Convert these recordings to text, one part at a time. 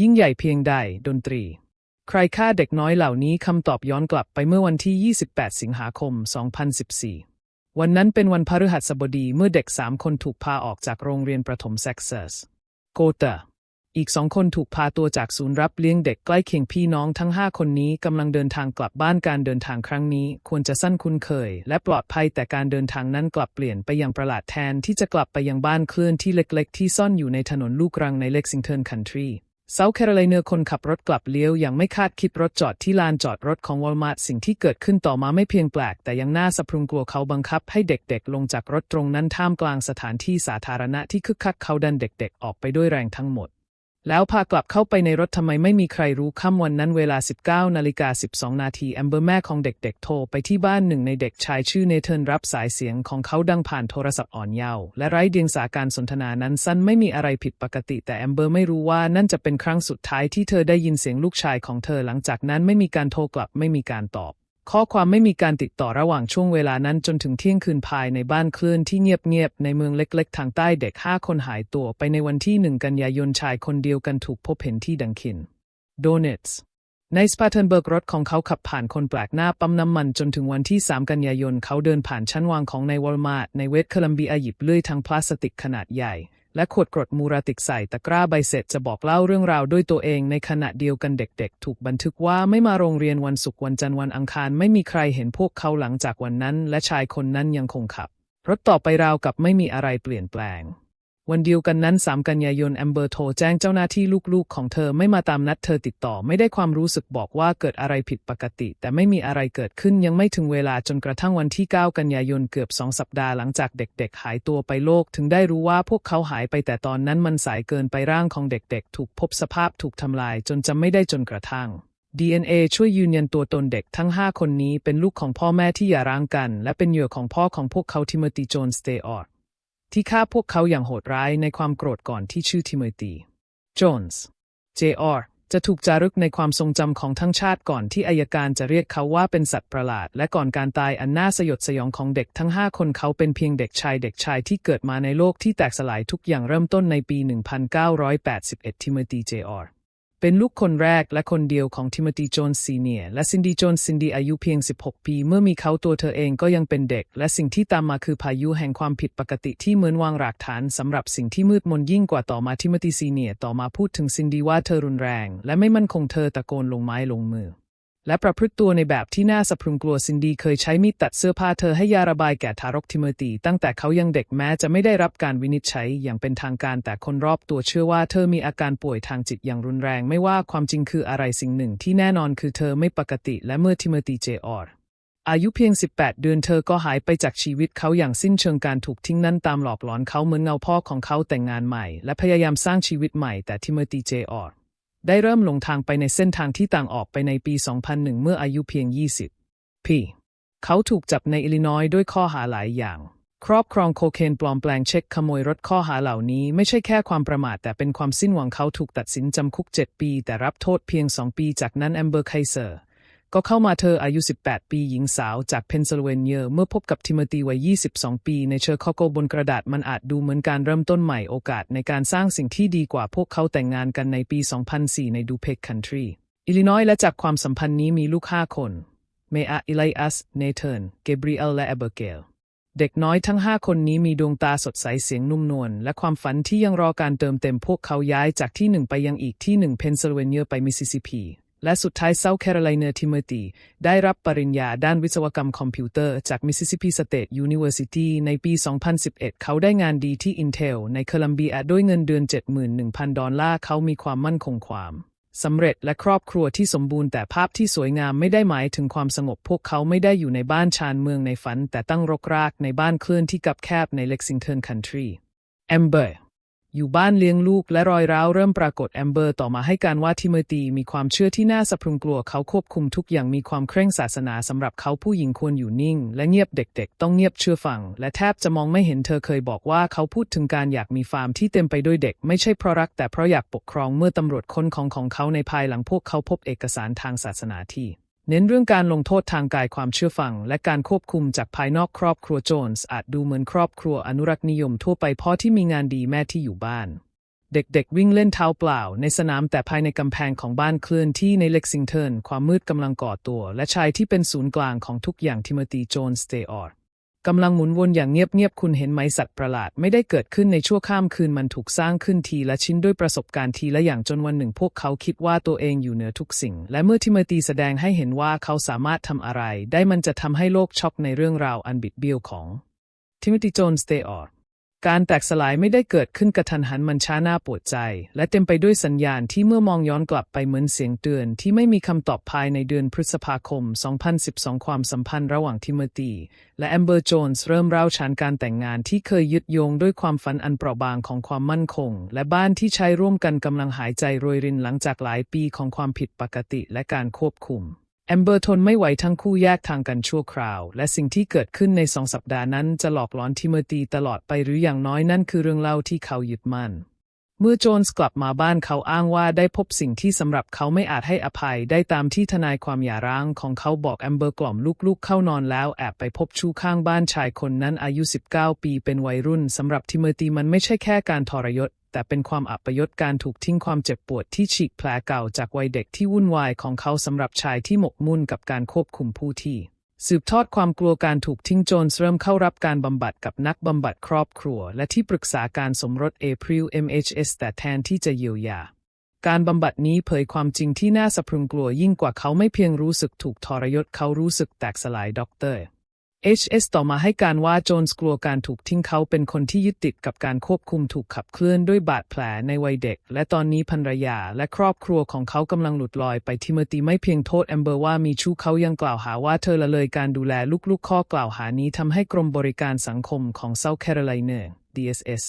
ยิ่งใหญ่เพียงใดดนตรี ใครฆ่าเด็กน้อยเหล่านี้คำตอบย้อนกลับไปเมื่อวันที่ 28 สิงหาคม 2014 วันนั้นเป็นวันพฤหัสบดีเมื่อเด็กสามคนถูกพาออกจากโรงเรียนประถมเซ็กซัสโกเตอร์อีกสองคนถูกพาตัวจากศูนย์รับเลี้ยงเด็กใกล้เคียงพี่น้องทั้งห้าคนนี้กำลังเดินทางกลับบ้านการเดินทางครั้งนี้ควรจะสั้นคุ้นเคย และปลอดภัยแต่การเดินทางนั้นกลับเปลี่ยนไปอย่างประหลาดแทนที่จะกลับไปยังบ้านเคลื่อนที่เล็กๆ ที่ซ่อนอยู่ในถนนลูกรังในเล็กซิงเทนคันทรี เซาแคโรไลนาคนขับรถกลับเลี้ยวอย่างไม่คาดคิดรถจอดที่ลานจอดรถของวอลมาร์ทสิ่งที่เกิดขึ้นต่อมาไม่เพียงแปลก แต่ยังน่าสะพรึงกลัวเขาบังคับให้เด็กๆ ลงจากรถตรงนั้นท่ามกลางสถานที่สาธารณะที่คึกคักเขาดันเด็กๆ ออกไปด้วยแรงทั้งหมด แล้วพากลับเข้าไปในรถทำไมไม่มีใครรู้ค่ำวันนั้นเวลา 19นาฬิกา12 นาทีแอมเบอร์แม่ของเด็กๆ โทรไปที่บ้านหนึ่งในเด็กชายชื่อเนเธอร์รับสายเสียงของเขาดังผ่านโทรศัพท์อ่อนเยาว์และไร้เดียงสาการสนทนานั้นสั้นไม่มีอะไรผิดปกติ แต่แอมเบอร์ไม่รู้ว่านั่นจะเป็นครั้งสุดท้ายที่เธอได้ยินเสียงลูกชายของเธอหลังจากนั้นไม่มีการโทรกลับไม่มีการตอบ ข้อความไม่มีการติดต่อระหว่างช่วงเวลานั้นจนถึงเที่ยงคืนภายในบ้านเคลื่อนที่เงียบๆ ในเมืองเล็กๆ ทางใต้เด็กห้าคนหายตัวไปในวันที่หนึ่งกันยายนชายคนเดียวกันถูกพบเห็นที่ดังคิน โดเนตส์ในสปาร์ตันเบิร์กรถของเขาขับผ่านคนแปลกหน้าปั๊มน้ำมันจนถึงวันที่ 3 กันยายนเขาเดินผ่านชั้นวางของในวอลมาร์ทในเวสต์โคลัมเบียหยิบเลื่อยทางพลาสติกขนาดใหญ่ และขวดกรดมูราติกใส่ตะกร้าใบเสร็จจะบอกเล่าเรื่องราวด้วยตัวเองในขณะเดียวกันเด็กๆ ถูกบันทึกว่าไม่มาโรงเรียนวันศุกร์วันจันทร์วันอังคารไม่มีใครเห็นพวกเขาหลังจากวันนั้น และชายคนนั้นยังคงขับรถต่อไปราวกับไม่มีอะไรเปลี่ยนแปลง วันเดียวกันนั้น 3 กันยายนแอมเบอร์โทรแจ้งเจ้าหน้าที่ลูกๆ ของเธอไม่มาตามนัดเธอติดต่อไม่ได้ความรู้สึกบอกว่าเกิดอะไรผิดปกติ แต่ไม่มีอะไรเกิดขึ้นยังไม่ถึงเวลาจนกระทั่งวันที่ 9 กันยายนเกือบ 2 สัปดาห์หลังจากเด็กๆ หายตัวไปโลก ถึงได้รู้ว่าพวกเขาหายไปแต่ตอนนั้นมันสายเกินไปร่างของเด็กๆ ถูกพบสภาพถูกทำลาย จนจำไม่ได้จนกระทั่ง DNA ช่วยยืนยันตัวตนเด็กทั้ง 5 คนนี้เป็นลูกของพ่อแม่ที่หย่าร้างกัน และเป็นเหยื่อของพ่อของพวกเขาทิโมธีโจนสเตอร์ ที่ฆ่าพวกเขาอย่างโหดร้ายในความโกรธก่อนที่ชื่อทิโมธีโจนส์ J.R. จะถูกจารึกในความทรงจำของทั้งชาติก่อนที่อายการจะเรียกเขาว่าเป็นสัตว์ประหลาด และก่อนการตายอันน่าสยดสยองของเด็กทั้ง 5 คนเขาเป็นเพียงเด็กชายเด็กชายที่เกิดมาในโลกที่แตกสลายทุกอย่างเริ่มต้นในปี 1981 ทิโมธี J.R. เป็นลูกคนแรกและคนเดียวของทิมธีโจนซีเนียร์และซินดี้โจนซินดี้อายุเพียง 16 ปี เมื่อมีเขาตัวเธอเองก็ยังเป็นเด็ก และสิ่งที่ตามมาคือพายุแห่งความผิดปกติที่เหมือนวางรากฐานสำหรับสิ่งที่มืดมนยิ่งกว่าต่อมาทิมธีซีเนียร์ต่อมาพูดถึงซินดี้ว่าเธอรุนแรง และไม่มั่นคงเธอตะโกนลงไม้ลงมือ และประพฤติตัวในแบบที่น่าสะพรึงกลัวซินดี้เคยใช้มีดตัดเสื้อผ้าเธอให้ยาระบายแก่ทารกทิโมธีตั้งแต่เขายังเด็กแม้จะไม่ได้รับการวินิจฉัยอย่างเป็นทางการแต่คนรอบตัวเชื่อว่าเธอมีอาการป่วยทางจิตอย่างรุนแรง ไม่ว่าความจริงคืออะไรสิ่งหนึ่งที่แน่นอนคือเธอไม่ปกติและเมื่อทิโมธีเจออร์อายุเพียง 18 เดือนเธอก็หายไปจากชีวิตเขาอย่างสิ้นเชิงการถูกทิ้งนั้นตามหลอกหลอนเขาเหมือนเงาพ่อของเขาแต่งงานใหม่ และพยายามสร้างชีวิตใหม่แต่ทิโมธีเจออร์ ได้เริ่มลงทางไปในเส้นทางที่ต่างออกไปในปี 2001 เมื่ออายุเพียง 20 ปี เขาถูกจับในอิลลินอยส์ด้วยข้อหาหลายอย่าง ครอบครองโคเคนปลอมแปลงเช็คขโมยรถข้อหาเหล่านี้ไม่ใช่แค่ความประมาทแต่เป็นความสิ้นหวังเขาถูกตัดสินจำคุก 7 ปี แต่รับโทษเพียง 2 ปีจากนั้นแอมเบอร์ไคเซอร์ ก็เข้ามาเธออายุ 18 ปีหญิงสาวจากเพนซิลเวเนียเมื่อพบกับทิโมธีวัย 22 ปี ในเชอร์คอโกบนกระดาษมันอาจดูเหมือนการเริ่มต้นใหม่โอกาสในการสร้างสิ่งที่ดีกว่าพวกเขาแต่งงานกันในปี 2004 ในดูเพกคันทรีอิลลินอยและจากความสัมพันธ์นี้มีลูก 5 คนเมอาอิไลอัสเนเธอร์นเกเบรียลและแอเบอร์เกลเด็กน้อยทั้ง 5 คนนี้มีดวงตาสดใสเสียงนุ่มนวลและความฝันที่ยังรอการเติมเต็มพวกเขาย้ายจากที่หนึ่งไปยังอีกที่หนึ่งเพนซิลเวเนียไปมิสซิสซิปปี และสุดท้ายเซาแคโรไลนาทิโมธีได้รับปริญญาด้านวิศวกรรมคอมพิวเตอร์จากมิสซิสซิปปีสเตทยูนิเวอร์ซิตี้ในปี 2011 เขาได้งานดีที่ Intel ในโคลัมเบียด้วยเงินเดือน 71,000 ดอลลาร์ เขามีความมั่นคงความสำเร็จและครอบครัวที่สมบูรณ์แต่ภาพที่สวยงามไม่ได้หมายถึงความสงบพวกเขาไม่ได้อยู่ในบ้านชานเมืองในฝัน แต่ตั้งรกรากในบ้านเคลื่อนที่กับแคบในเล็กซิงตันคันทรีแอมเบอร์ อยู่บ้านเลี้ยงลูกและรอยร้าวเริ่มปรากฏแอมเบอร์ต่อมาให้การว่าทิโมธีมีความเชื่อที่น่าสะพรึงกลัวเขาควบคุมทุกอย่างมีความเคร่งศาสนาสำหรับเขาผู้หญิงควรอยู่นิ่ง และเงียบเด็กๆ ต้องเงียบเชื่อฟัง และแทบจะมองไม่เห็นเธอเคยบอกว่าเขาพูดถึงการอยากมีฟาร์มที่เต็มไปด้วยเด็ก ไม่ใช่เพราะรักแต่เพราะอยากปกครองเมื่อตำรวจค้นของของเขาในภายหลังพวกเขาพบเอกสารทางศาสนาที่ เน้นเรื่องการลงโทษทางกายความเชื่อฟัง และการควบคุมจากภายนอกครอบครัวโจนส์อาจดูเหมือนครอบครัวอนุรักษ์นิยมทั่วไปเพราะที่มีงานดีแม่ที่อยู่บ้าน เด็กๆ วิ่งเล่นเท้าเปล่า ในสนามแต่ภายในกำแพงของบ้านเคลื่อนที่ในเล็กซิงตันความมืดกำลังก่อตัว และชายที่เป็นศูนย์กลางของทุกอย่างทิโมธีโจนสเตอร์ กำลังหมุนวนอย่างเงียบๆ คุณเห็นไหมสัตว์ประหลาดไม่ได้เกิดขึ้นในชั่วข้ามคืนมันถูกสร้างขึ้นทีละชิ้นด้วยประสบการณ์ทีละอย่างจนวันหนึ่งพวกเขาคิดว่าตัวเองอยู่เหนือทุกสิ่ง และเมื่อทิโมตีแสดงให้เห็นว่าเขาสามารถทำอะไร ได้มันจะทำให้โลกช็อกในเรื่องราวอันบิดเบี้ยวของทิมตีโจนสเตอร์ การแตกสลายไม่ได้เกิดขึ้นกระทันหันมันช้าหน้าปวดใจ และเต็มไปด้วยสัญญาณที่เมื่อมองย้อนกลับไปเหมือนเสียงเตือนที่ไม่มีคำตอบภายในเดือนพฤษภาคม 2012 ความสัมพันธ์ระหว่างทิโมธีและแอมเบอร์โจนส์เริ่มร้าวฉานการแต่งงานที่เคยยึดโยงด้วยความฝันอันเปราะบางของความมั่นคง และบ้านที่ใช้ร่วมกันกำลังหายใจโรยรินหลังจากหลายปีของความผิดปกติและการควบคุม แอมเบอร์ทนไม่ไหวทั้งคู่แยกทางกันชั่วคราว และสิ่งที่เกิดขึ้นในสองสัปดาห์นั้นจะหลอกหลอนทิโมธีตลอดไปหรืออย่างน้อยนั่นคือเรื่องเล่าที่เขายึดมั่น เมื่อโจนส์กลับมาบ้านเขาอ้างว่าได้พบสิ่งที่สำหรับเขาไม่อาจให้อภัยได้ตามที่ทนายความหย่าร้างของเขาบอกแอมเบอร์กล่อมลูกๆ เข้านอนแล้วแอบไปพบชู้ข้างบ้านชายคนนั้นอายุ 19 ปีเป็นวัยรุ่นสำหรับทิโมธีมันไม่ใช่แค่การทรยศ แต่เป็นความอัปยศการถูกทิ้งความเจ็บปวดที่ฉีกแผลเก่าจากวัยเด็กที่วุ่นวายของเขาสำหรับชายที่หมกมุ่นกับการควบคุมผู้ที่ สืบทอดความกลัวการถูกทิ้งโจนส์เริ่มเข้ารับการบำบัดกับนักบำบัดครอบครัว และที่ปรึกษาการสมรสเอพริล MHS แต่แทนที่จะเยียวยาการบำบัดนี้เผยความจริงที่น่าสะพรึงกลัวยิ่งกว่าเขาไม่เพียงรู้สึกถูกทรยศเขารู้สึกแตกสลายด็อกเตอร์ HS ต่อมาให้การว่าโจนส์กลัวการถูกทิ้งเขาเป็นคนที่ยึดติดกับการควบคุมถูกขับเคลื่อนด้วยบาดแผลในวัยเด็ก และตอนนี้ภรรยาและครอบครัวของเขากำลังหลุดลอยไปทิมมธีไม่เพียงโทษแอมเบอร์ว่ามีชู้เขายังกล่าวหาว่าเธอละเลยการดูแลลูกๆข้อกล่าวหานี้ทำให้กรมบริการสังคมของเซาท์แคโรไลนา DSS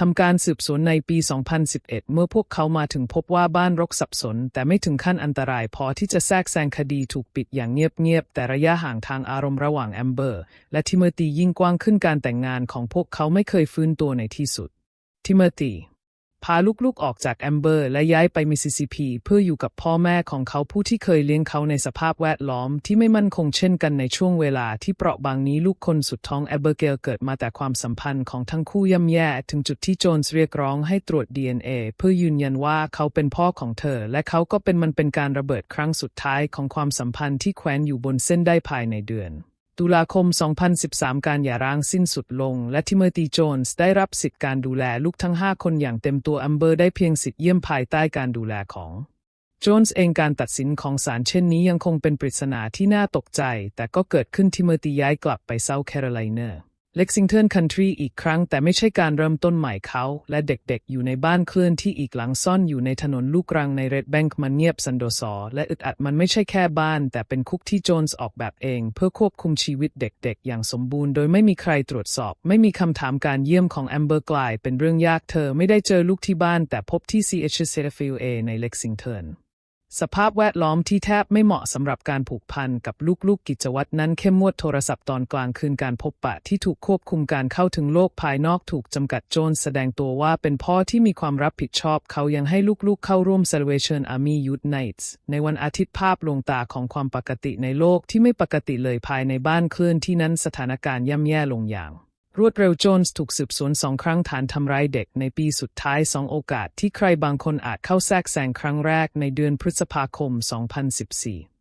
ทำการสืบสวนในปี 2011 เมื่อพวกเขามาถึงพบว่าบ้านรกสับสน แต่ไม่ถึงขั้นอันตรายพอที่จะแทรกแซงคดีถูกปิดอย่างเงียบๆ แต่ระยะห่างทางอารมณ์ระหว่างแอมเบอร์ และทิเมอร์ตียิ่งกว้างขึ้นการแต่งงานของพวกเขาไม่เคยฟื้นตัวในที่สุด ทิเมธี พาลูกๆออกจากแอมเบอร์ และย้ายไปมิสซิสซิปปีเพื่ออยู่กับพ่อแม่ของเขาผู้ที่เคยเลี้ยงเขาในสภาพแวดล้อมที่ไม่มั่นคงเช่นกันในช่วงเวลาที่เปราะบางนี้ลูกคนสุดท้องแอเบอร์เกลเกิดมาแต่ความสัมพันธ์ของทั้งคู่ย่ำแย่ถึงจุดที่โจนส์เรียกร้องให้ตรวจ DNA เพื่อยืนยันว่าเขาเป็นพ่อของเธอ และเขาก็เป็นมันเป็นการระเบิดครั้งสุดท้ายของความสัมพันธ์ที่แขวนอยู่บนเส้นได้ภายในเดือน ตุลาคม 2013 การหย่าร้างสิ้นสุดลง และทิเมอร์ตีโจนส์ได้รับสิทธิการดูแลลูกทั้ง 5 คนอย่างเต็มตัวอัมเบอร์ได้เพียงสิทธิ์เยี่ยมภายใต้การดูแลของโจนส์เองการตัดสินของศาลเช่นนี้ยังคงเป็นปริศนาที่น่าตกใจ แต่ก็เกิดขึ้นทิเมอร์ตีย้ายกลับไปเซาท์แคโรไลนา เล็กซิงตันคันทรีอีกครั้งแต่ไม่ใช่การเริ่มต้นใหม่เขา และเด็กๆ อยู่ในบ้านเคลื่อนที่อีกหลังซ่อนอยู่ในถนนลูกรังในเรดแบงค์มันเงียบสันโดษอและอึดอัดมันไม่ใช่แค่บ้าน แต่เป็นคุกที่โจนส์ออกแบบเอง เพื่อควบคุมชีวิตเด็กๆ อย่างสมบูรณ์โดยไม่มีใครตรวจสอบ ไม่มีคำถามการเยี่ยมของแอมเบอร์กลายเป็นเรื่องยากเธอไม่ได้เจอลูกที่บ้านแต่พบที่ CH s e t f i l A ในเล็กซิงตัน สภาพแวดล้อมที่แทบไม่เหมาะสำหรับการผูกพันกับลูกๆกิจวัตรนั้นเข้มงวดโทรศัพท์ตอนกลางคืนการพบปะที่ถูกควบคุมการเข้าถึงโลกภายนอกถูกจำกัดโจนแสดงตัวว่าเป็นพ่อที่มีความรับผิดชอบ เขายังให้ลูกๆเข้าร่วม Salvation Army Youth Nights ในวันอาทิตย์ภาพลวงตาของความปกติในโลกที่ไม่ปกติเลยภายในบ้านเคลื่อนที่นั้นสถานการณ์ย่ำแย่ลงอย่าง รวดเร็วโจนส์ถูกสืบสวนสองครั้งฐานทำร้ายเด็กในปีสุดท้ายสองโอกาสที่ใครบางคนอาจเข้าแทรกแซงครั้งแรกในเดือนพฤษภาคม 2014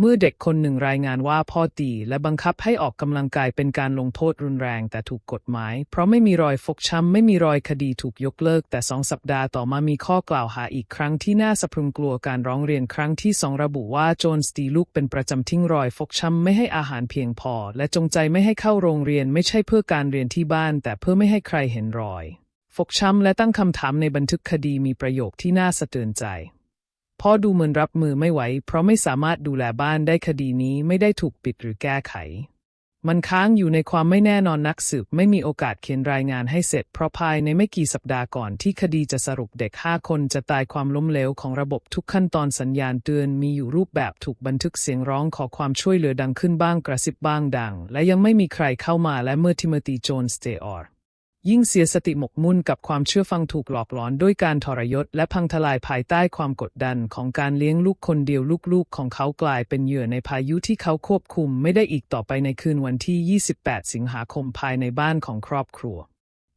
เมื่อเด็กคนหนึ่งรายงานว่าพ่อตีและบังคับให้ออกกำลังกายเป็นการลงโทษรุนแรงแต่ถูกกฎหมาย เพราะไม่มีรอยฟกช้ำไม่มีรอยคดีถูกยกเลิก แต่สองสัปดาห์ต่อมามีข้อกล่าวหาอีกครั้งที่น่าสะพรึงกลัวการร้องเรียนครั้งที่สองระบุว่าโจนสตีลูกเป็นประจำทิ้งรอยฟกช้ำไม่ให้อาหารเพียงพอ และจงใจไม่ให้เข้าโรงเรียนไม่ใช่เพื่อการเรียนที่บ้าน แต่เพื่อไม่ให้ใครเห็นรอย ฟกช้ำและตั้งคำถามในบันทึกคดีมีประโยคที่น่าสะเทือนใจ พ่อดูเหมือนรับมือไม่ไหว เพราะไม่สามารถดูแลบ้านได้คดีนี้ไม่ได้ถูกปิดหรือแก้ไข มันค้างอยู่ในความไม่แน่นอนนักสืบไม่มีโอกาสเขียนรายงานให้เสร็จ เพราะภายในไม่กี่สัปดาห์ก่อนที่คดีจะสรุปเด็กห้าคนจะตายความล้มเหลวของระบบทุกขั้นตอนสัญญาณเตือนมีอยู่รูปแบบถูกบันทึกเสียงร้องขอความช่วยเหลือดังขึ้นบ้างกระซิบบ้างดัง และยังไม่มีใครเข้ามาและเมื่อทิโมธีโจนสเตอร์ ยิ่งเสียสติหมกมุ่นกับความเชื่อฟังถูกหลอกหลอนด้วยการทรยศ และพังทลายภายใต้ความกดดันของการเลี้ยงลูกคนเดียวลูกๆ ของเขากลายเป็นเหยื่อในพายุที่เขาควบคุมไม่ได้อีกต่อไปในคืนวันที่ 28 สิงหาคมภายในบ้านของครอบครัว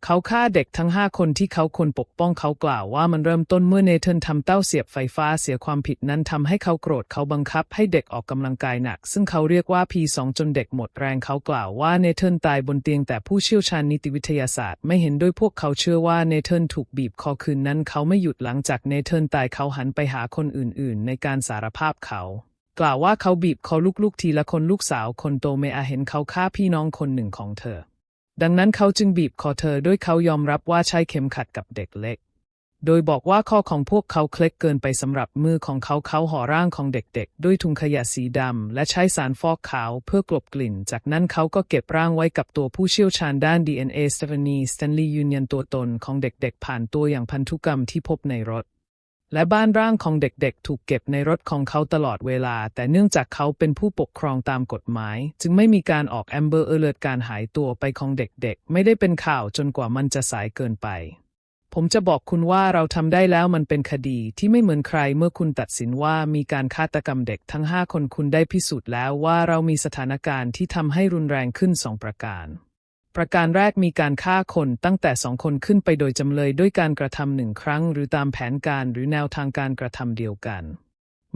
เขาฆ่าเด็กทั้งห้าคนที่เขาคนปกป้องเขากล่าวว่ามันเริ่มต้นเมื่อเนเธอร์ทำเต้าเสียบไฟฟ้าเสียความผิดนั้นทำให้เขาโกรธเขาบังคับให้เด็กออกกำลังกายหนัก ซึ่งเขาเรียกว่า P2 จนเด็กหมดแรงเขากล่าวว่าเนเธอร์ตายบนเตียงแต่ผู้เชี่ยวชาญนิติวิทยาศาสตร์ไม่เห็นด้วยพวกเขาเชื่อว่าเนเธอร์ถูกบีบคอคืนนั้น เขาไม่หยุดหลังจากเนเธอร์ตายเขาหันไปหาคนอื่น ๆ ในการสารภาพเขากล่าวว่าเขาบีบคอลูกๆทีละคนลูกสาวคนโตเมอาเห็นเขาฆ่าพี่น้องคนหนึ่งของเธอ ดังนั้นเขาจึงบีบคอเธอด้วยเขายอมรับว่าใช้เข็มขัดกับเด็กเล็ก โดยบอกว่าข้อของพวกเขาเคล็กเกินไปสำหรับมือของเขาเขาห่อร่างของเด็กๆ ด้วยถุงขยะสีดำ และใช้สารฟอกขาวเพื่อกลบกลิ่น จากนั้นเขาก็เก็บร่างไว้กับตัวผู้เชี่ยวชาญด้าน DNA สเตฟานีสแตนลีย์ยืนยันตัวตนของเด็กๆ ผ่านตัวอย่างพันธุกรรมที่พบในรถ และบ้านร่างของเด็กๆ ถูกเก็บในรถของเขาตลอดเวลา แต่เนื่องจากเขาเป็นผู้ปกครองตามกฎหมาย จึงไม่มีการออกแอมเบอร์เอเลร์การหายตัวไปของเด็กๆ ไม่ได้เป็นข่าวจนกว่ามันจะสายเกินไป ผมจะบอกคุณว่าเราทำได้แล้วมันเป็นคดีที่ไม่เหมือนใครเมื่อคุณตัดสินว่ามีการฆาตกรรมเด็กทั้งห้าคนคุณได้พิสูจน์แล้วว่าเรามีสถานการณ์ที่ทำให้รุนแรงขึ้นสองประการ ประการแรกมีการฆ่าคนตั้งแต่สองคนขึ้นไปโดยจำเลยด้วยการกระทำหนึ่งครั้ง หรือตามแผนการหรือแนวทางการกระทำเดียวกัน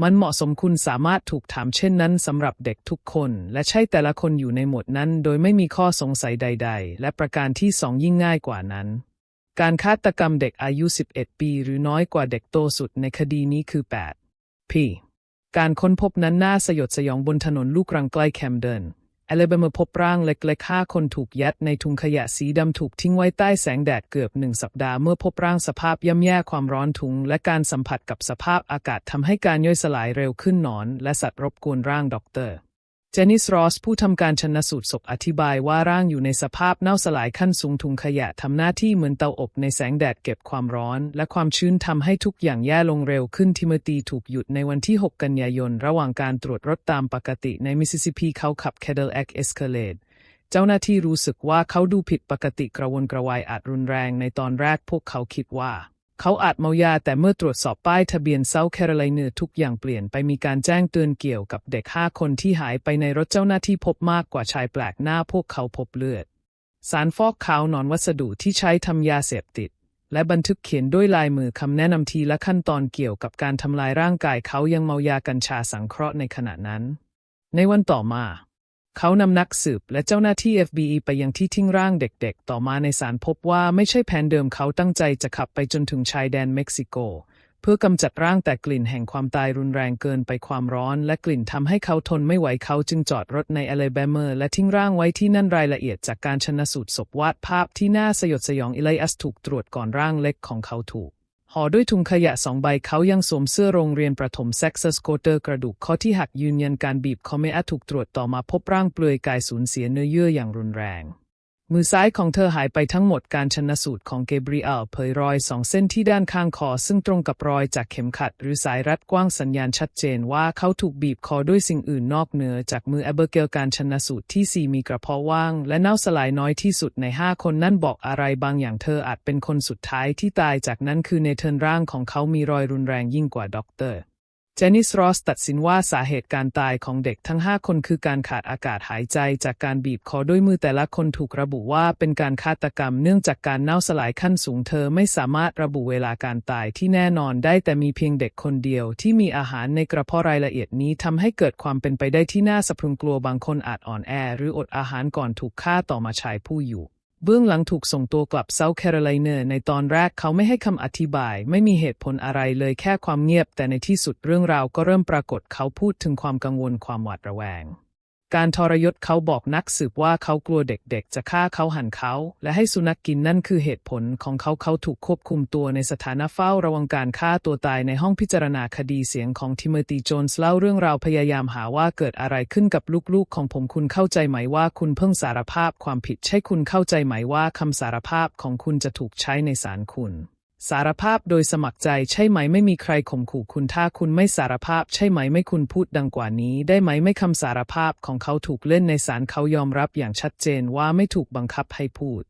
มันเหมาะสมคุณสามารถถูกถามเช่นนั้นสำหรับเด็กทุกคน และใช่แต่ละคนอยู่ในหมวดนั้น โดยไม่มีข้อสงสัยใด ๆ และประการที่สองยิ่งง่ายกว่านั้น การฆาตกรรมเด็กอายุ 11 ปี หรือน้อยกว่าเด็กโตสุดในคดีนี้คือ 8 p การค้นพบนั้นน่าสยดสยองบนถนนลูกรังใกล้แคมเดน อเลเบมาพบร่างเล็กๆห้าคนถูกยัดในถุงขยะสีดำถูกทิ้งไว้ใต้แสงแดดเกือบหนึ่งสัปดาห์เมื่อพบร่างสภาพย่ำแย่ความร้อนถุง และการสัมผัสกับสภาพอากาศทำให้การย่อยสลายเร็วขึ้นหนอน และสัตว์รบกวนร่างด็อกเตอร์ เจนิสรอสผู้ทำการชนสูตรศพอธิบายว่าร่างอยู่ในสภาพเน่าสลายขั้นสูงถุงขยะทำหน้าที่เหมือนเตาอบในแสงแดดเก็บความร้อน และความชื้นทำให้ทุกอย่างแย่ลงเร็วขึ้นทิมธีถูกหยุดในวันที่ 6 กันยายน ระหว่างการตรวจรถตามปกติในมิสซิสซิปปีเขาขับ Cadillac Escalade เจ้าหน้าที่รู้สึกว่าเขาดูผิดปกติกระวนกระวายอาจรุนแรงในตอนแรกพวกเขาคิดว่า เขาอาจเมายาแต่เมื่อตรวจสอบป้ายทะเบียนเซาแคโรไลนาทุกอย่างเปลี่ยนไปมีการแจ้งเตือนเกี่ยวกับเด็กห้าคนที่หายไปในรถเจ้าหน้าที่พบมากกว่าชายแปลกหน้าพวกเขาพบเลือด สารฟอกขาวนอนวัสดุที่ใช้ทำยาเสพติด และบันทึกเขียนด้วยลายมือคำแนะนำทีและขั้นตอนเกี่ยวกับการทำลายร่างกายเขายังเมายากัญชาสังเคราะห์ในขณะนั้น ในวันต่อมา เขานำนักสืบและเจ้าหน้าที่ FBI ไปยังที่ทิ้งร่างเด็กๆ ต่อมาในสารพบว่าไม่ใช่แผนเดิมเขาตั้งใจจะขับไปจนถึงชายแดนเม็กซิโก เพื่อกำจัดร่างแต่กลิ่นแห่งความตายรุนแรงเกินไปความร้อน และกลิ่นทำให้เขาทนไม่ไหวเขาจึงจอดรถในอเลเบเมอร์ และทิ้งร่างไว้ที่นั่นรายละเอียดจากการชนะสูตรศพวาดภาพที่น่าสยดสยองอิไลอัสถูกตรวจก่อนร่างเล็กของเขาถูก ห่อด้วยถุงขยะสองใบเขายังสวมเสื้อโรงเรียนประถมเซ็กซัสโคเตอร์กระดูกข้อที่หักยืนยันการบีบคอเมอาถูกตรวจต่อมาพบร่างเปลือยกายสูญเสียเนื้อเยื่ออย่างรุนแรง มือซ้ายของเธอหายไปทั้งหมดการชนสูตรของเกเบรียลเผยรอยสองเส้นที่ด้านข้างคอซึ่งตรงกับรอยจากเข็มขัด หรือสายรัดกว้างสัญญาณชัดเจนว่าเขาถูกบีบคอด้วยสิ่งอื่นนอกเหนือจากมือแอเบอร์เกลการชนสูตรที่ 4 มีกระเพาะว่าง และเน่าสลายน้อยที่สุดใน 5 คนนั่นบอกอะไรบางอย่างเธออาจเป็นคนสุดท้ายที่ตายจากนั้นคือเนเธอร์ร่างของเขามีรอยรุนแรงยิ่งกว่าด็อกเตอร์ เจนิสรอสตัดสินว่าสาเหตุการตายของเด็กทั้ง 5 คนคือการขาดอากาศหายใจจากการบีบคอด้วยมือแต่ละคนถูกระบุว่าเป็นการฆาตกรรมเนื่องจากการเน่าสลายขั้นสูงเธอไม่สามารถระบุเวลาการตายที่แน่นอนได้แต่มีเพียงเด็กคนเดียวที่มีอาหารในกระเพาะรายละเอียดนี้ทำให้เกิดความเป็นไปได้ที่น่าสะพรึงกลัวบางคนอาจอ่อนแอ หรืออดอาหารก่อนถูกฆ่าต่อมาชายผู้อยู่ เบื้องหลังถูกส่งตัวกลับเซาท์แคโรไลนาในตอนแรกเขาไม่ให้คำอธิบาย ไม่มีเหตุผลอะไรเลยแค่ความเงียบ แต่ในที่สุดเรื่องราวก็เริ่มปรากฏเขาพูดถึงความกังวลความหวาดระแวง การทรยศเขาบอกนักสืบว่าเขากลัวเด็กๆ จะฆ่าเขาหันเขา และให้สุนัขกกินนั่นคือเหตุผลของเขาเขาถูกควบคุมตัวในสถานะเฝ้าระวังการฆ่าตัวตายในห้องพิจารณาคดีเสียงของทิโมธีโจนส์เล่าเรื่องราวพยายามหาว่าเกิดอะไรขึ้นกับลูกๆ ของผมคุณเข้าใจไหมว่าคุณเพิ่งสารภาพความผิดใช่คุณเข้าใจไหมว่าคำสารภาพของคุณจะถูกใช้ในศาลคุณ สารภาพโดยสมัครใจใช่ไหมไม่มีใครข่มขู่คุณถ้าคุณไม่สารภาพ ใช่ไหมไม่คุณพูดดังกว่านี้ ได้ไหมไม่คำสารภาพของเขาถูกเล่นในศาลเขายอมรับอย่างชัดเจนว่าไม่ถูกบังคับให้พูด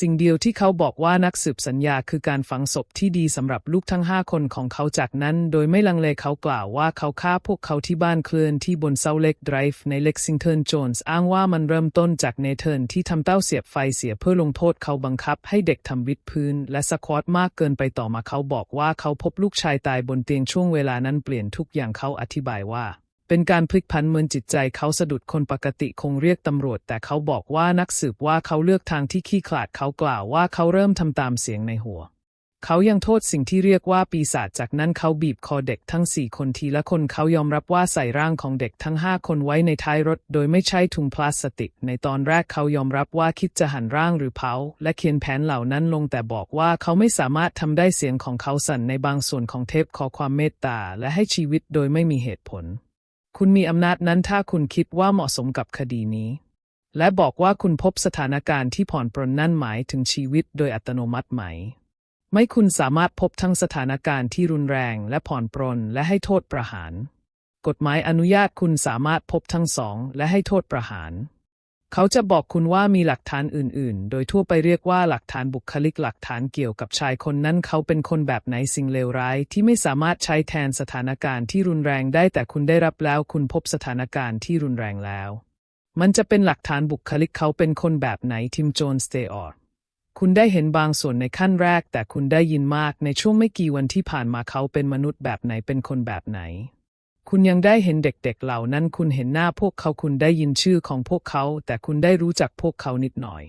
สิ่งเดียวที่เขาบอกว่านักสืบสัญญาคือการฝังศพที่ดีสำหรับลูกทั้งห้าคนของเขาจากนั้น โดยไม่ลังเลเขากล่าวว่าเขาฆ่าพวกเขาที่บ้านเคลื่อนที่บนเซาเล็กไดรฟ์ในเล็กซิงตันโจนส์อ้างว่ามันเริ่มต้นจากเนเธอร์ที่ทำเต้าเสียบไฟเสียเพื่อลงโทษเขาบังคับให้เด็กทำวิดพื้น และสควอตมากเกินไปต่อมาเขาบอกว่าเขาพบลูกชายตายบนเตียงช่วงเวลานั้นเปลี่ยนทุกอย่างเขาอธิบายว่า เป็นการพลิกผันเหมือนจิตใจเขาสะดุดคนปกติคงเรียกตำรวจ แต่เขาบอกว่านักสืบว่าเขาเลือกทางที่ขี้ขลาดเขากล่าวว่าเขาเริ่มทำตามเสียงในหัว เขายังโทษสิ่งที่เรียกว่าปีศาจจากนั้นเขาบีบคอเด็กทั้งสี่คนทีละคนเขายอมรับว่าใส่ร่างของเด็กทั้งห้าคนไว้ในท้ายรถ โดยไม่ใช้ถุงพลาสติก ในตอนแรกเขายอมรับว่าคิดจะหั่นร่างหรือเผา และเขียนแผนเหล่านั้นลงแต่บอกว่าเขาไม่สามารถทำได้เสียงของเขาสั่นในบางส่วนของเทปขอความเมตตาและให้ชีวิตโดยไม่มีเหตุผล คุณมีอำนาจนั้นถ้าคุณคิดว่าเหมาะสมกับคดีนี้ และบอกว่าคุณพบสถานการณ์ที่ผ่อนปรนนั่นหมายถึงชีวิตโดยอัตโนมัติไหม ไม่คุณสามารถพบทั้งสถานการณ์ที่รุนแรงและผ่อนปรนและให้โทษประหาร กฎหมายอนุญาตคุณสามารถพบทั้งสองและให้โทษประหาร เขาจะบอกคุณว่ามีหลักฐานอื่น ๆ โดยทั่วไปเรียกว่าหลักฐานบุคลิกหลักฐานเกี่ยวกับชายคนนั้นเขาเป็นคนแบบไหนสิ่งเลวร้ายที่ไม่สามารถใช้แทนสถานการณ์ที่รุนแรงได้แต่คุณได้รับแล้วคุณพบสถานการณ์ที่รุนแรงแล้ว มันจะเป็นหลักฐานบุคลิกเขาเป็นคนแบบไหนทิมโจนสเตอร์คุณได้เห็นบางส่วนในขั้นแรก แต่คุณได้ยินมากในช่วงไม่กี่วันที่ผ่านมาเขาเป็นมนุษย์แบบไหนเป็นคนแบบไหน คุณยังได้เห็นเด็กๆเหล่านั้น คุณเห็นหน้าพวกเขาคุณได้ยินชื่อของพวกเขา แต่คุณได้รู้จักพวกเขานิดหน่อย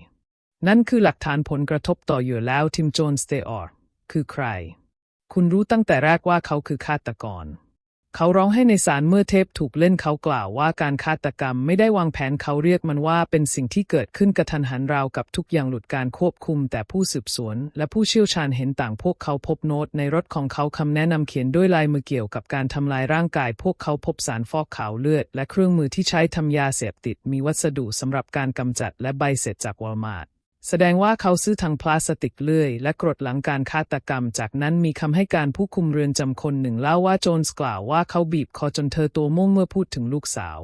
นั่นคือหลักฐานผลกระทบต่ออยู่แล้วทิมโจนสเตอร์คือใคร คุณรู้ตั้งแต่แรกว่าเขาคือฆาตกร เขาร้องให้ในศาลเมื่อเทปถูกเล่นเขากล่าวว่าการฆาตกรรมไม่ได้วางแผนเขาเรียกมันว่าเป็นสิ่งที่เกิดขึ้นกระทันหันราวกับทุกอย่างหลุดการควบคุม แต่ผู้สืบสวน และผู้เชี่ยวชาญเห็นต่างพวกเขาพบโน้ตในรถของเขาคำแนะนำเขียนด้วยลายมือเกี่ยวกับการทำลายร่างกาย พวกเขาพบสารฟอกขาวเลือด และเครื่องมือที่ใช้ทำยาเสพติด มีวัสดุสำหรับการกำจัดและใบเสร็จจากวอลมาร์ท แสดงว่าเขาซื้อถังพลาสติกเลื่อย และกรดหลังการฆาตกรรม จากนั้นมีคำให้การผู้คุมเรือนจำคนหนึ่งเล่าว่าโจนส์กล่าวว่าเขาบีบคอจนเธอตัวม่วงเมื่อพูดถึงลูกสาว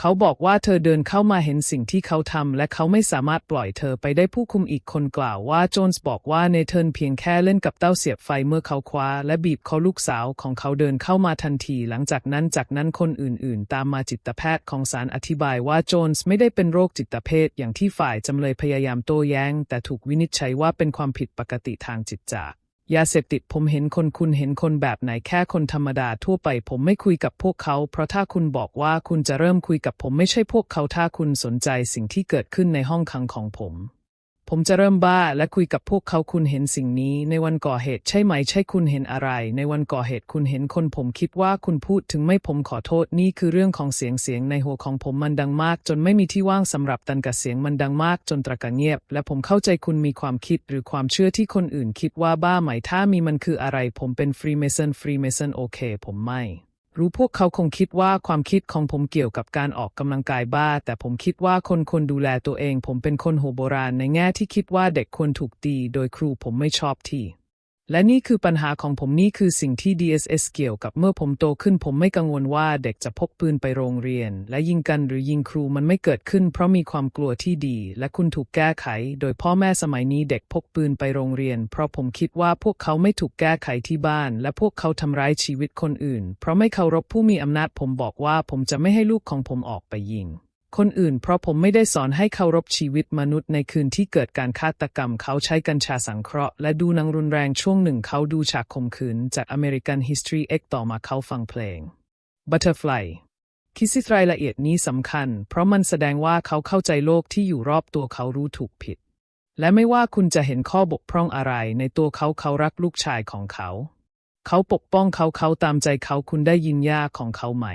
เขาบอกว่าเธอเดินเข้ามาเห็นสิ่งที่เขาทำและเขาไม่สามารถปล่อยเธอไปได้ผู้คุมอีกคนกล่าวว่าโจนส์บอกว่าเนเธอร์เพียงแค่เล่นกับเต้าเสียบไฟเมื่อเขาคว้า และบีบคอลูกสาวของเขาเดินเข้ามาทันที หลังจากนั้นจากนั้นคนอื่นๆ ตามมาจิตแพทย์ของศาลอธิบายว่าโจนส์ไม่ได้เป็นโรคจิตเภทอย่างที่ฝ่ายจำเลยพยายามโต้แย้ง แต่ถูกวินิจฉัยว่าเป็นความผิดปกติทางจิตจาก ยาเสพติดผมเห็นคนคุณเห็นคนแบบไหนแค่คนธรรมดาทั่วไป ผมไม่คุยกับพวกเขา เพราะถ้าคุณบอกว่าคุณจะเริ่มคุยกับผมไม่ใช่พวกเขาถ้าคุณสนใจสิ่งที่เกิดขึ้นในห้องขังของผม ผมจะเริ่มบ้าและคุยกับพวกเขาคุณเห็นสิ่งนี้ ในวันก่อเหตุใช่ไหม ใช่คุณเห็นอะไร ในวันก่อเหตุคุณเห็นคนผมคิดว่าคุณพูดถึงไม่ผมขอโทษนี่คือเรื่องของเสียงเสียงในหัวของผมมันดังมาก จนไม่มีที่ว่างสำหรับตันกับเสียงมันดังมาก จนตระกะเงียบ และผมเข้าใจคุณมีความคิดหรือความเชื่อที่คนอื่นคิดว่าบ้าไหมถ้ามีมันคืออะไร ผมเป็นฟรีเมสันฟรีเมสันโอเค ผมไม่ รู้พวกเขาคงคิดว่าความคิดของผมเกี่ยวกับการออกกำลังกายบ้า แต่ผมคิดว่าคนคนดูแลตัวเอง ผมเป็นคนโหโบราณในแง่ที่คิดว่าเด็กควรถูกตี โดยครูผมไม่ชอบที่ และนี่คือปัญหาของผมนี่คือสิ่งที่ DSS เกี่ยวกับเมื่อผมโตขึ้น ผมไม่กังวลว่าเด็กจะพกปืนไปโรงเรียน และยิงกันหรือยิงครูมันไม่เกิดขึ้น เพราะมีความกลัวที่ดี และคุณถูกแก้ไข โดยพ่อแม่สมัยนี้เด็กพกปืนไปโรงเรียน เพราะผมคิดว่าพวกเขาไม่ถูกแก้ไขที่บ้าน และพวกเขาทำร้ายชีวิตคนอื่น เพราะไม่เคารพผู้มีอำนาจผมบอกว่าผมจะไม่ให้ลูกของผมออกไปยิง คนอื่นเพราะผมไม่ได้สอนให้เคารพชีวิตมนุษย์ในคืนที่เกิดการฆาตกรรมเขาใช้กัญชาสังเคราะห์และดูหนังรุนแรงช่วงหนึ่งเขาดูฉากข่มขืนจาก American History X ต่อมาเขาฟังเพลง Butterfly คิดสิรายละเอียดนี้สำคัญ เพราะมันแสดงว่าเขาเข้าใจโลกที่อยู่รอบตัวเขารู้ถูกผิด และไม่ว่าคุณจะเห็นข้อบกพร่องอะไรในตัวเขาเขารักลูกชายของเขา เขาปกป้องเขาเขาตามใจเขาคุณได้ยินย่าของเขาไหม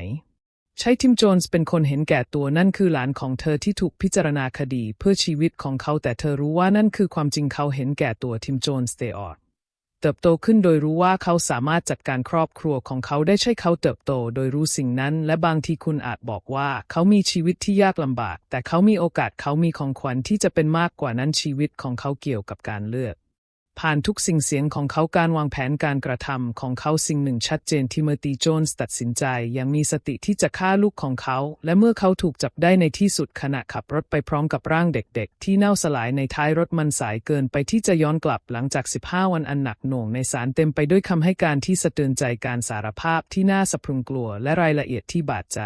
ใช้ทิมโจนส์เป็นคนเห็นแก่ตัวนั่นคือหลานของเธอที่ถูกพิจารณาคดีเพื่อชีวิตของเขาแต่เธอรู้ว่านั่นคือความจริงเขาเห็นแก่ตัวทิมโจนส์เตออดเติบโตขึ้นโดยรู้ว่าเขาสามารถจัดการครอบครัวของเขาได้ใช่เขาเติบโตโดยรู้สิ่งนั้น และบางทีคุณอาจบอกว่า เขามีชีวิตที่ยากลำบาก แต่เขามีโอกาสเขามีของขวัญที่จะเป็นมากกว่านั้นชีวิตของเขาเกี่ยวกับการเลือก ผ่านทุกสิ่งเสียงของเขาการวางแผนการกระทำของเขาสิ่งหนึ่งชัดเจนทิโมธีโจนส์ตัดสินใจอย่างมีสติที่จะฆ่าลูกของเขา และเมื่อเขาถูกจับได้ในที่สุดขณะขับรถไปพร้อมกับร่างเด็กๆ ที่เน่าสลายในท้ายรถมันสายเกินไปที่จะย้อนกลับหลังจาก 15 วันอันหนักหน่วงในศาลเต็มไปด้วยคำให้การที่สะเทือนใจการสารภาพที่น่าสะพรึงกลัวและรายละเอียดที่บาดใจ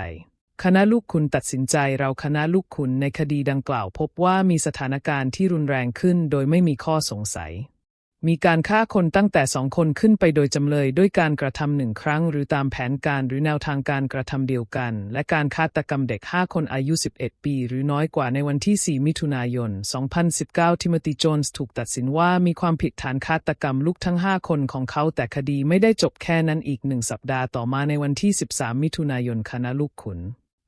คณะลูกคุณตัดสินใจเราคณะลูกคุณในคดีดังกล่าว พบว่ามีสถานการณ์ที่รุนแรงขึ้นโดยไม่มีข้อสงสัย มีการฆ่าคนตั้งแต่สองคนขึ้นไปโดยจำเลยด้วยการกระทำหนึ่งครั้ง หรือตามแผนการหรือแนวทางการกระทำเดียวกัน และการฆาตกรรมเด็ก 5 คนอายุ 11 ปี หรือน้อยกว่าในวันที่ 4 มิถุนายน 2019 ทิมธีโจนส์ถูกตัดสินว่ามีความผิดฐานฆาตกรรมลูกทั้ง 5 คนของเขาแต่คดีไม่ได้จบแค่นั้นอีกหนึ่งสัปดาห์ต่อมาในวันที่ 13 มิถุนายนคณะลูกขุน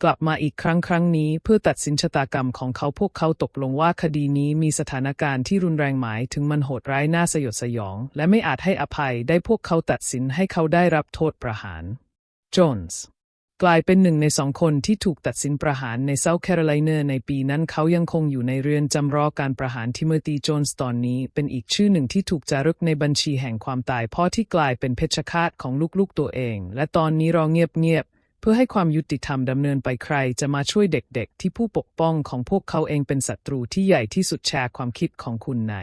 กลับมาอีกครั้งครั้งนี้ เพื่อตัดสินชะตากรรมของเขาพวกเขาตกลงว่าคดีนี้มีสถานการณ์ที่รุนแรงหมายถึงมันโหดร้ายน่าสยดสยอง และไม่อาจให้อภัยได้พวกเขาตัดสินให้เขาได้รับโทษประหารโจนส์กลายเป็นหนึ่งในสองคนที่ถูกตัดสินประหารในเซาท์แคโรไลนาในปีนั้นเขายังคงอยู่ในเรือนจำรอการประหารทิโมธีโจนส์ตอนนี้ เป็นอีกชื่อหนึ่งที่ถูกจารึกในบัญชีแห่งความตายพ่อที่กลายเป็นเพชฌฆาตของลูกๆตัวเอง และตอนนี้รอเงียบๆ เพื่อให้ความยุติธรรมดำเนินไปใครจะมาช่วยเด็กๆ ที่ผู้ปกป้องของพวกเขาเองเป็นศัตรูที่ใหญ่ที่สุดแชร์ความคิดของคุณใน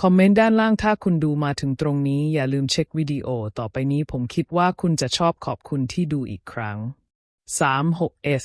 คอมเมนต์ด้านล่างถ้าคุณดูมาถึงตรงนี้ อย่าลืมเช็ควิดีโอต่อไปนี้ผมคิดว่าคุณจะชอบขอบคุณที่ดูอีกครั้ง 36s